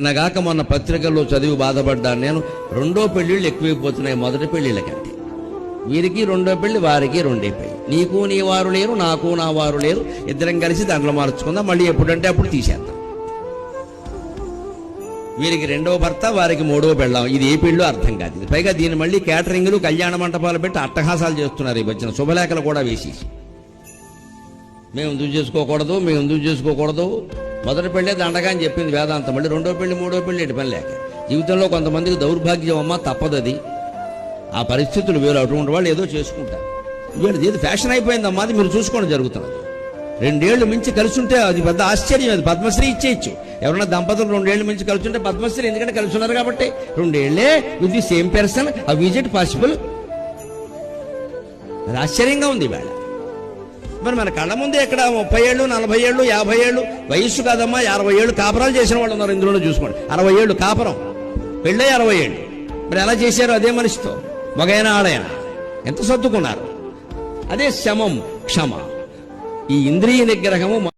నిన్నగాక మొన్న పత్రికల్లో చదివి బాధపడ్డాను. నేను రెండో పెళ్ళిళ్ళు ఎక్కువైపోతున్నాయి. మొదటి పెళ్ళిళ్ళ కంటే. వీరికి రెండో పెళ్ళి వారికి రెండే పెళ్ళి నీకు నీ వారు లేరు నాకు నా వారు లేరు. ఇద్దరం కలిసి దాంట్లో మార్చుకుందాం. మళ్ళీ ఎప్పుడంటే అప్పుడు తీసేద్దాం. వీరికి రెండవ భర్త వారికి మూడవ పెళ్ళాం. ఇది ఏ పెళ్ళో అర్థం కాదు. ఇది. పైగా దీన్ని మళ్ళీ క్యాటరింగ్లు కళ్యాణ మంటపాలు పెట్టి అట్టహాసాలు చేస్తున్నారు ఈ వచ్చిన శుభలేఖలు కూడా వేసేసి. మేము ఎందుకు చేసుకోకూడదు? మేము ఎందుకు చేసుకోకూడదు? మొదటి పెళ్ళే దండగా అని చెప్పింది వేదాంతం. మళ్ళీ రెండో పెళ్ళి మూడో పెళ్ళి ఎటు పని లేక? జీవితంలో కొంతమందికి దౌర్భాగ్యం అమ్మ తప్పదది. ఆ పరిస్థితులు వేరు. అటువంటి వాళ్ళు ఏదో చేసుకుంటారు. వీళ్ళు ఏది ఫ్యాషన్ అయిపోయిందమ్మా అది మీరు చూసుకోవడం జరుగుతున్నది. రెండేళ్ళు మించి కలిసి ఉంటే అది పెద్ద ఆశ్చర్యం అది పద్మశ్రీ ఇచ్చేయచ్చు. ఎవరైనా దంపతులు రెండేళ్ళు మించి కలిసి ఉంటే పద్మశ్రీ ఎందుకంటే కలిసి ఉన్నారు కాబట్టి. రెండేళ్ళే విత్ ది సేమ్ పర్సన్ ఆ విజిట్ పాసిబుల్ అది ఆశ్చర్యంగా ఉంది ఇవాళ. మరి మన కళ్ళ ముందే ఇక్కడ ముప్పై ఏళ్ళు నలభై ఏళ్ళు యాభై ఏళ్ళు వయస్సు కాదమ్మా అరవై ఏళ్ళు కాపురాలు చేసిన వాళ్ళు ఉన్నారు ఇందులో చూసుకోండి. అరవై ఏళ్ళు కాపురం. పెళ్ళే అరవై ఏళ్ళు. మరి ఎలా చేశారు అదే మనిషితో? మగైన ఆడైన. ఎంత సర్దుకున్నారు? అదే శమం క్షమ. ఈ ఇంద్రియ నిగ్రహము